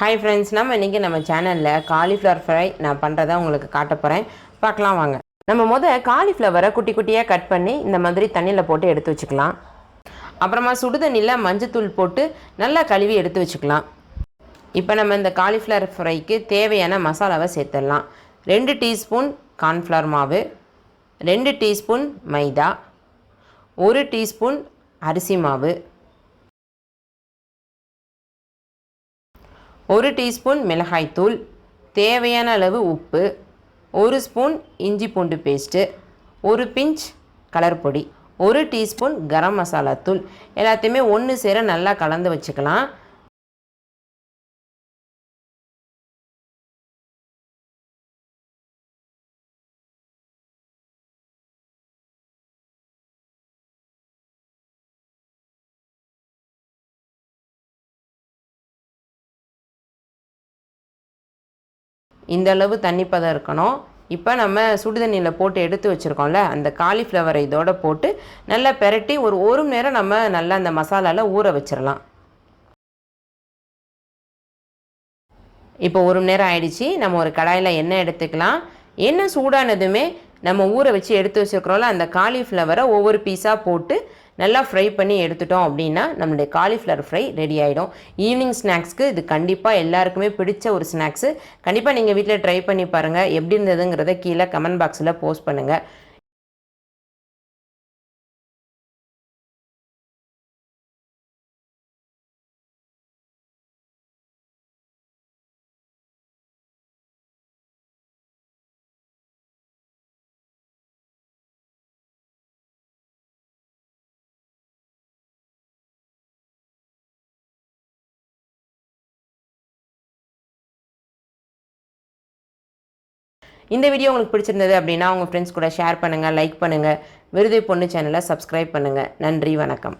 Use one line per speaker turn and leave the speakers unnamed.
Hi friends நம்ம இன்றைக்கி நம்ம சேனலில் காலிஃப்ளவர் ஃப்ரை நான் பண்ணுறதை உங்களுக்கு காட்ட போகிறேன் பார்க்கலாம் வாங்க. நம்ம முத காலிஃப்ளவரை குட்டி குட்டியாக கட் பண்ணி இந்த மாதிரி தண்ணியில் போட்டு எடுத்து வச்சுக்கலாம். அப்புறமா சுடுதண்ணியில் மஞ்சத்தூள் போட்டு நல்லா கழுவி எடுத்து வச்சுக்கலாம். இப்போ நம்ம இந்த காலிஃப்ளவர் ஃப்ரைக்கு தேவையான மசாலாவை சேர்த்துடலாம். ரெண்டு டீஸ்பூன் கார்ன்ஃப்ளவர் மாவு ரெண்டு டீஸ்பூன் மைதா ஒரு டீஸ்பூன் அரிசி மாவு ஒரு டீஸ்பூன் மிளகாய்த்தூள் தேவையான அளவு உப்பு ஒரு ஸ்பூன் இஞ்சி பூண்டு பேஸ்ட்டு ஒரு பிஞ்ச் கலர் பொடி ஒரு டீஸ்பூன் கரம் மசாலா தூள். எல்லாத்தையுமே ஒன்று சேர நல்லா கலந்து வச்சுக்கலாம். இந்த அளவு தண்ணி பதம் இருக்கணும். இப்போ நம்ம சுடுதண்ணியில் போட்டு எடுத்து வச்சுருக்கோம்ல அந்த காலிஃப்ளவரை இதோட போட்டு நல்லா பெரட்டி ஒரு ஒரு மணி நேரம் நம்ம நல்லா அந்த மசாலாவில் ஊற வச்சிடலாம் இப்போ ஒரு மணி நேரம் ஆயிடுச்சு. நம்ம ஒரு கடாயில் எண்ணெய் எடுத்துக்கலாம். எண்ணெய் சூடானதுமே நம்ம ஊற வச்சு எடுத்து வச்சுருக்கிறோம்ல அந்த காலிஃப்ளவரை ஒவ்வொரு பீஸாக போட்டு நல்லா ஃப்ரை பண்ணி எடுத்துட்டோம் அப்படின்னா நம்மளுடைய காலிஃப்ளவர் ஃப்ரை ரெடி ஆகிடும் ஈவினிங் ஸ்நாக்ஸ்க்கு இது கண்டிப்பாக எல்லாருக்குமே பிடிச்ச ஒரு ஸ்நாக்ஸு கண்டிப்பாக நீங்கள் வீட்டில் ட்ரை பண்ணி பாருங்கள் எப்படி இருந்ததுங்கிறத கீழே கமெண்ட் பாக்ஸில் போஸ்ட் பண்ணுங்கள் இந்த வீடியோ உங்களுக்கு பிடிச்சிருந்தது அப்படின்னா உங்கள் ஃப்ரெண்ட்ஸ் கூட ஷேர் பண்ணுங்கள் லைக் பண்ணுங்கள் விருதை பொண்ணு சேனலை சப்ஸ்கிரைப் பண்ணுங்கள் நன்றி வணக்கம்.